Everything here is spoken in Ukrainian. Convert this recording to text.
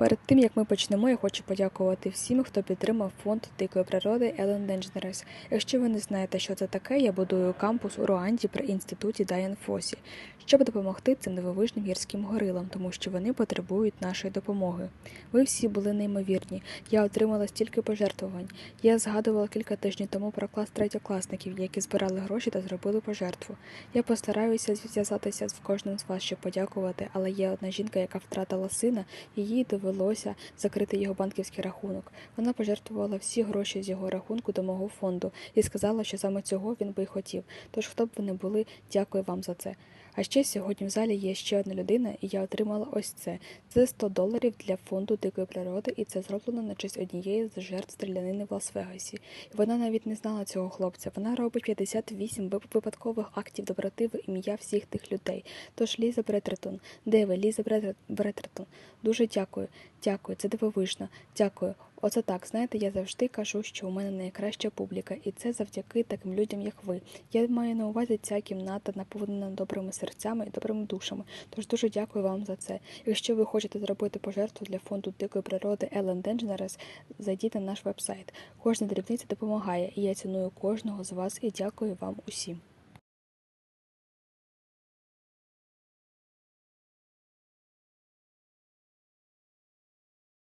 Перед тим як ми почнемо, я хочу подякувати всім, хто підтримав фонд дикої природи Ellen DeGeneres. Якщо ви не знаєте, що це таке, я будую кампус у Руанді при інституті Дайан Фосі, щоб допомогти цим дивовижним гірським горилам, тому що вони потребують нашої допомоги. Ви всі були неймовірні. Я отримала стільки пожертвувань. Я згадувала кілька тижнів тому про клас третьокласників, які збирали гроші та зробили пожертву. Я постараюся зв'язатися з кожним з вас, щоб подякувати, але є одна жінка, яка втратила сина, і їй довелося закрити його банківський рахунок. Вона пожертвувала всі гроші з його рахунку до мого фонду і сказала, що саме цього він би й хотів. Тож, хто б ви не були, дякую вам за це. А ще сьогодні в залі є ще одна людина, і я отримала ось це. Це 100 доларів для фонду дикої природи, і це зроблено на честь однієї з жертв стрілянини в Лас-Вегасі. І вона навіть не знала цього хлопця. Вона робить 58 вип- випадкових актів доброти в ім'я всіх тих людей. Тож Ліза Бретертон, де ви, Ліза Бретертон? Дуже дякую, дякую, це дивовижно, дякую. Оце так, знаєте, я завжди кажу, що у мене найкраща публіка, і це завдяки таким людям, як ви. Я маю на увазі ця кімната наповнена добрими серцями і добрими душами. Тож дуже дякую вам за це. Якщо ви хочете зробити пожертву для фонду дикої природи Ellen DeGeneres, зайдіть на наш вебсайт. Кожна дрібниця допомагає, і я ціную кожного з вас і дякую вам усім.